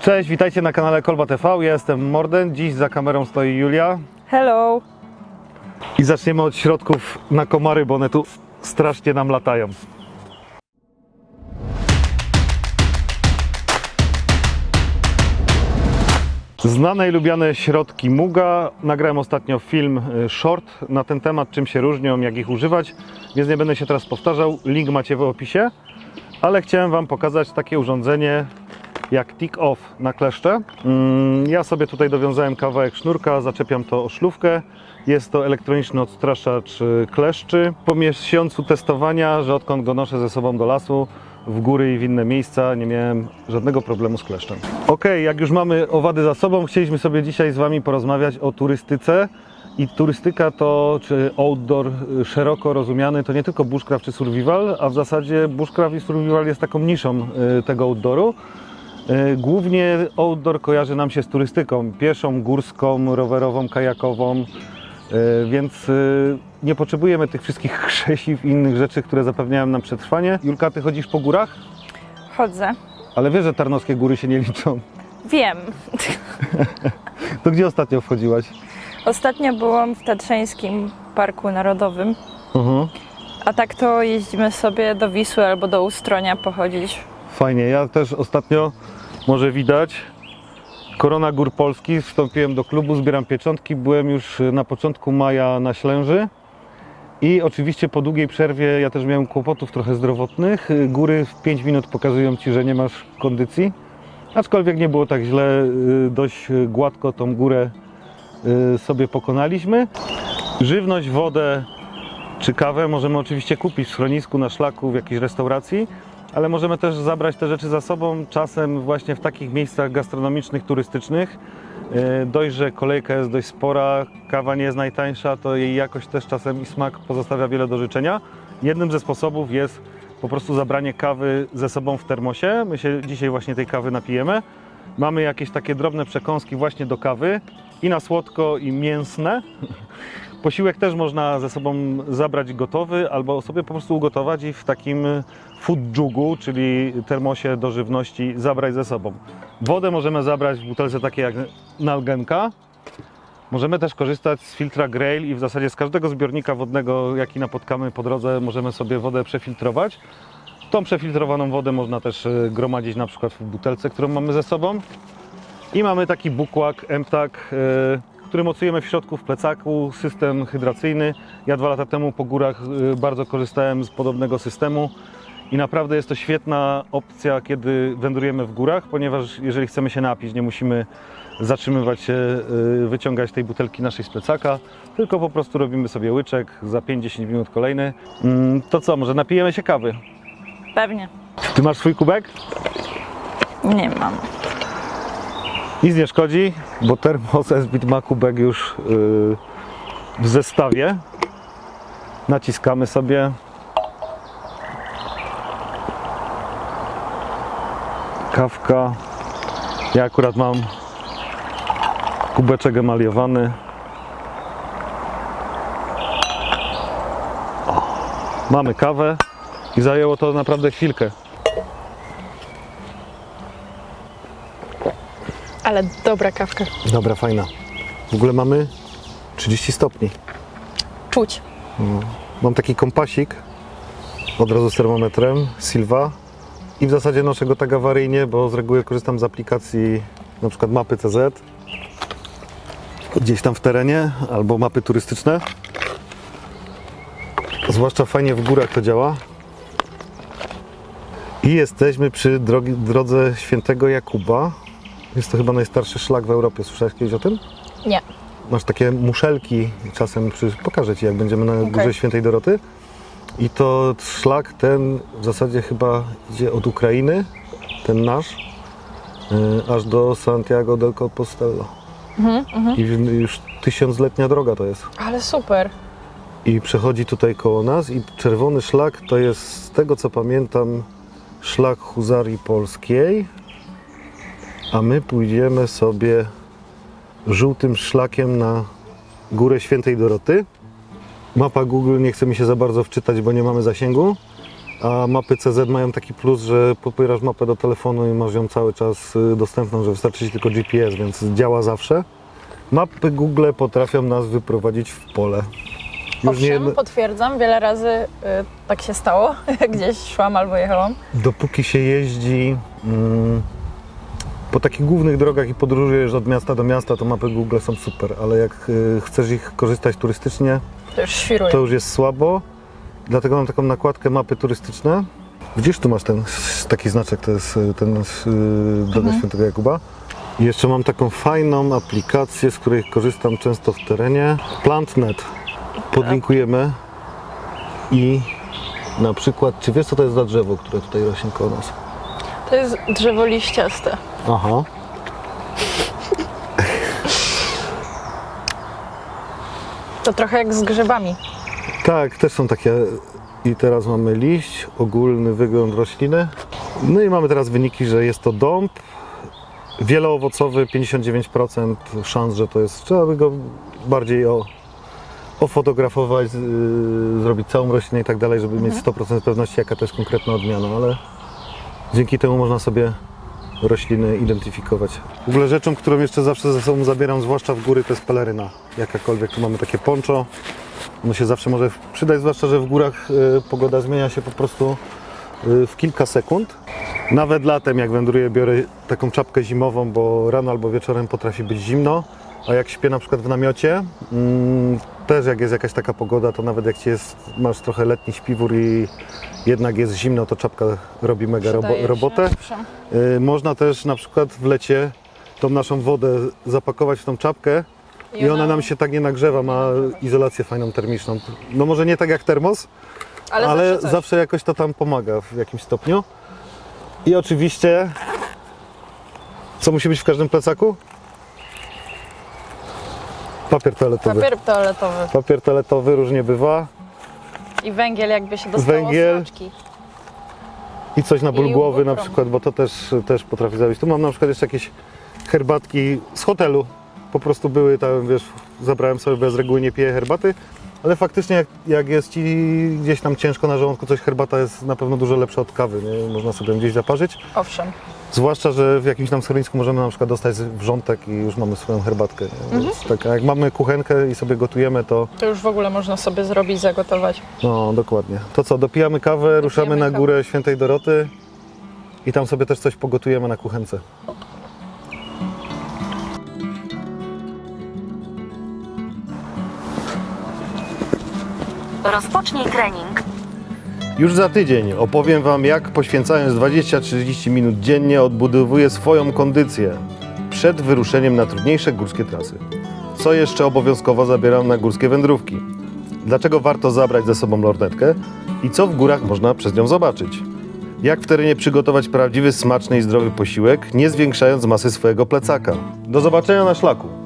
Cześć, witajcie na kanale Kolba TV. Ja jestem Morden. Dziś za kamerą stoi Julia. Hello! I zaczniemy od środków na komary, bo one tu strasznie nam latają. Znane i lubiane środki Muga. Nagrałem ostatnio film y, short na ten temat, czym się różnią, jak ich używać, więc nie będę się teraz powtarzał. Link macie w opisie. Ale chciałem Wam pokazać takie urządzenie jak tick off na kleszcze. Mm, Ja sobie tutaj dowiązałem kawałek sznurka, zaczepiam to o szlówkę. Jest to elektroniczny odstraszacz y, kleszczy. Po miesiącu testowania, że odkąd go noszę ze sobą do lasu, w góry i w inne miejsca, nie miałem żadnego problemu z kleszczem. Ok, jak już mamy owady za sobą, chcieliśmy sobie dzisiaj z Wami porozmawiać o turystyce. I turystyka to, czy outdoor y, szeroko rozumiany, to nie tylko bushcraft czy survival, a w zasadzie bushcraft i survival jest taką niszą y, tego outdooru. Y, Głównie outdoor kojarzy nam się z turystyką pieszą, górską, rowerową, kajakową, y, więc y, nie potrzebujemy tych wszystkich krzesiw i innych rzeczy, które zapewniają nam przetrwanie. Julka, ty chodzisz po górach? Chodzę. Ale wiesz, że tarnowskie góry się nie liczą. Wiem. To gdzie ostatnio wchodziłaś? Ostatnio byłam w Tatrzańskim Parku Narodowym, Mhm. a tak to jeździmy sobie do Wisły albo do Ustronia pochodzić. Fajnie, ja też ostatnio, może widać, Korona Gór Polski, wstąpiłem do klubu, zbieram pieczątki, byłem już na początku maja na Ślęży. I oczywiście po długiej przerwie ja też miałem kłopotów trochę zdrowotnych. Góry w 5 minut pokazują Ci, że nie masz kondycji, aczkolwiek nie było tak źle, y, dość gładko tą górę y, sobie pokonaliśmy. Żywność, wodę czy kawę możemy oczywiście kupić w schronisku, na szlaku, w jakiejś restauracji, ale możemy też zabrać te rzeczy za sobą, czasem właśnie w takich miejscach gastronomicznych, turystycznych. E, Dość, że kolejka jest dość spora, kawa nie jest najtańsza, to jej jakość też czasem i smak pozostawia wiele do życzenia. Jednym ze sposobów jest po prostu zabranie kawy ze sobą w termosie. My się dzisiaj właśnie tej kawy napijemy. Mamy jakieś takie drobne przekąski właśnie do kawy i na słodko i mięsne. Posiłek też można ze sobą zabrać gotowy albo sobie po prostu ugotować i w takim food jugu, czyli termosie do żywności zabrać ze sobą. Wodę możemy zabrać w butelce takiej jak Nalgenka. Możemy też korzystać z filtra Grail i w zasadzie z każdego zbiornika wodnego, jaki napotkamy po drodze, możemy sobie wodę przefiltrować. Tą przefiltrowaną wodę można też e, gromadzić na przykład w butelce, którą mamy ze sobą. I mamy taki bukłak, MTAK, który mocujemy w środku w plecaku, system hydracyjny. Ja dwa lata temu po górach e, bardzo korzystałem z podobnego systemu i naprawdę jest to świetna opcja, kiedy wędrujemy w górach, ponieważ jeżeli chcemy się napić, nie musimy zatrzymywać się, e, wyciągać tej butelki naszej z plecaka, tylko po prostu robimy sobie łyczek, za 5-10 minut kolejny. Mm, To co, może napijemy się kawy? Pewnie. Ty masz swój kubek? Nie mam. Nic nie szkodzi, bo Thermos S-Bit ma kubek już yy, w zestawie. Naciskamy sobie. Kawka. Ja akurat mam kubeczek emaliowany. O, mamy kawę i zajęło to naprawdę chwilkę. Ale dobra kawka. Dobra, fajna. W ogóle mamy 30 stopni. Czuć. Mam taki kompasik od razu z termometrem Silva i w zasadzie noszę go tak awaryjnie, bo z reguły korzystam z aplikacji na przykład mapy CZ gdzieś tam w terenie albo mapy turystyczne. Zwłaszcza fajnie w górach to działa. I jesteśmy przy drogi, drodze świętego Jakuba. Jest to chyba najstarszy szlak w Europie. Słyszałeś kiedyś o tym? Nie. Masz takie muszelki, czasem przy, pokażę Ci, jak będziemy na Okej. Górze Świętej Doroty. I to szlak ten w zasadzie chyba idzie od Ukrainy, ten nasz, y, aż do Santiago del Compostela. I w- już tysiącletnia droga to jest. Ale super. I przechodzi tutaj koło nas i czerwony szlak to jest z tego co pamiętam szlak Huzarii Polskiej, a my pójdziemy sobie żółtym szlakiem na Górę Świętej Doroty. Mapa Google nie chce mi się za bardzo wczytać, bo nie mamy zasięgu, A mapy CZ mają taki plus, że pobierasz mapę do telefonu i masz ją cały czas y, dostępną, że wystarczy ci tylko GPS, więc działa zawsze. Mapy Google potrafią nas wyprowadzić w pole. Owszem, potwierdzam, wiele razy y, tak się stało, gdzieś szłam albo jechałam. dopóki się jeździ mm, po takich głównych drogach i podróżujesz od miasta do miasta, to mapy Google są super, ale jak y, chcesz ich korzystać turystycznie, To już to już jest słabo. Dlatego mam taką nakładkę mapy turystyczne. Widzisz, tu masz ten taki znaczek, to jest y, ten y, droga Świętego Jakuba. I jeszcze mam taką fajną aplikację, z której korzystam często w terenie. PlantNet. Podlinkujemy i na przykład, czy wiesz co to jest za drzewo, które tutaj rośnie koło nas? To jest drzewo liściaste. Aha. To trochę jak z grzybami. Tak, też są takie. I teraz mamy liść, ogólny wygląd rośliny. No i mamy teraz wyniki, że jest to dąb wieloowocowy, 59% szans, że to jest. Trzeba by go bardziej o, ofotografować, yy, zrobić całą roślinę i tak dalej, żeby mieć 100% pewności, jaka to jest konkretna odmiana, ale dzięki temu można sobie rośliny identyfikować. W ogóle rzeczą, którą jeszcze zawsze ze sobą zabieram, zwłaszcza w góry, to jest peleryna. Jakakolwiek. Tu mamy takie poncho. Ono się zawsze może przydać, zwłaszcza, że w górach y, pogoda zmienia się po prostu y, w kilka sekund. Nawet latem, jak wędruję, biorę taką czapkę zimową, bo rano albo wieczorem potrafi być zimno. A jak śpię na przykład w namiocie, mm, też jak jest jakaś taka pogoda, to nawet jak ci jest, masz trochę letni śpiwór i jednak jest zimno, to czapka robi mega robo, Przydaje się, robotę. Y, Można też na przykład w lecie tą naszą wodę zapakować w tą czapkę i ona nam się tak nie nagrzewa, ma izolację fajną termiczną. No może nie tak jak termos, Ale, ale, zawsze coś. zawsze jakoś to tam pomaga w jakimś stopniu. I oczywiście, co musi być w każdym plecaku? Papier toaletowy. Papier toaletowy. Papier toaletowy różnie bywa. I węgiel jakby się dostało Węgiel. I coś na ból I głowy na przykład, bo to też, też potrafi zabić. Tu mam na przykład jeszcze jakieś herbatki z hotelu. Po prostu były tam, wiesz, zabrałem sobie, bez reguły nie piję herbaty, ale faktycznie jak, jak jest Ci gdzieś tam ciężko na żołądku coś, herbata jest na pewno dużo lepsza od kawy, nie? Można sobie gdzieś zaparzyć. Owszem. Zwłaszcza, że w jakimś tam schronisku możemy na przykład dostać wrzątek i już mamy swoją herbatkę. Więc tak, a jak mamy kuchenkę i sobie gotujemy, to To już w ogóle można sobie zrobić, zagotować. no dokładnie. To co, dopijamy kawę, ruszamy na kawę. górę Świętej Doroty i tam sobie też coś pogotujemy na kuchence. Rozpocznij trening. Już za tydzień opowiem Wam, jak poświęcając 20-30 minut dziennie odbudowuję swoją kondycję przed wyruszeniem na trudniejsze górskie trasy. Co jeszcze obowiązkowo zabieram na górskie wędrówki? Dlaczego warto zabrać ze sobą lornetkę i co w górach można przez nią zobaczyć? Jak w terenie przygotować prawdziwy, smaczny i zdrowy posiłek, nie zwiększając masy swojego plecaka? Do zobaczenia na szlaku!